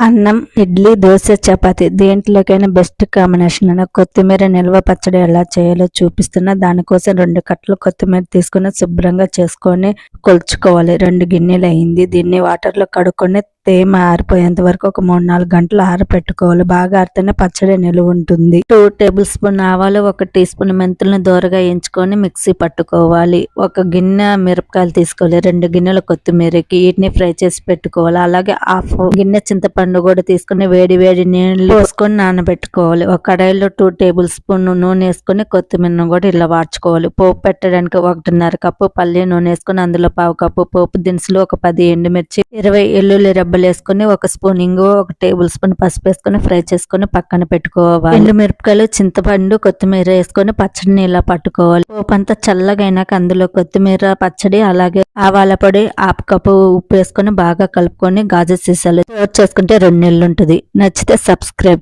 అన్నం ఇడ్లీ దోశ చపాతి దేంట్లోకైనా best combination అయిన కొత్తిమీర నిల్వ పచ్చడి ఎలా చేయాలో చూపిస్తున్నా దానికోసం రెండు కట్టలు కొత్తిమీర తీసుకుని శుభ్రంగా చేసుకొని కొలుచుకోవాలి. రెండు గిన్నెలు అయింది. దీన్ని వాటర్లో కడుక్కొని తేమ ఆరిపోయేంత వరకు ఒక మూడు నాలుగు గంటలు ఆరపెట్టుకోవాలి. బాగా ఆరితేనే పచ్చడి నిలువ ఉంటుంది. టూ టేబుల్ స్పూన్ ఆవాలు ఒక టీ స్పూన్ మెంతులను దూరగా ఎంచుకొని మిక్సీ పట్టుకోవాలి. ఒక గిన్నె మిరపకాయలు తీసుకోవాలి. రెండు గిన్నెల కొత్తిమీరకి వీటిని ఫ్రై చేసి పెట్టుకోవాలి. అలాగే హాఫ్ గిన్నె చింతపండు పండు కూడా తీసుకొని వేడి వేడి నీళ్ళు పోసుకొని నానబెట్టుకోవాలి. ఒక కడాయిలో టూ టేబుల్ స్పూన్ నూనె వేసుకొని కొత్తిమీరను కూడా ఇలా వాడ్చుకోవాలి. పోపు పెట్టడానికి ఒకటిన్నర కప్పు పల్లి నూనె వేసుకొని అందులో పావు కప్పు పోపు దినుసులు ఒక పది ఎండుమిర్చి ఇరవై ఎల్లుల్లి రెబ్బలు వేసుకొని ఒక స్పూన్ ఇంగు ఒక టేబుల్ స్పూన్ పసుపు వేసుకొని ఫ్రై చేసుకొని పక్కన పెట్టుకోవాలి. ఎండుమిరపకాయలు చింతపండు కొత్తిమీర వేసుకొని పచ్చడిని ఇలా పట్టుకోవాలి. పోపు అంతా చల్లగా అందులో కొత్తిమీర పచ్చడి అలాగే ఆవాల పొడి ఆపు కప్పు ఉప్పు వేసుకొని బాగా కలుపుకొని గాజు సీసాలు చేసుకుంటే రెండు నెలలు ఉంటుంది నచ్చితే సబ్స్క్రైబ్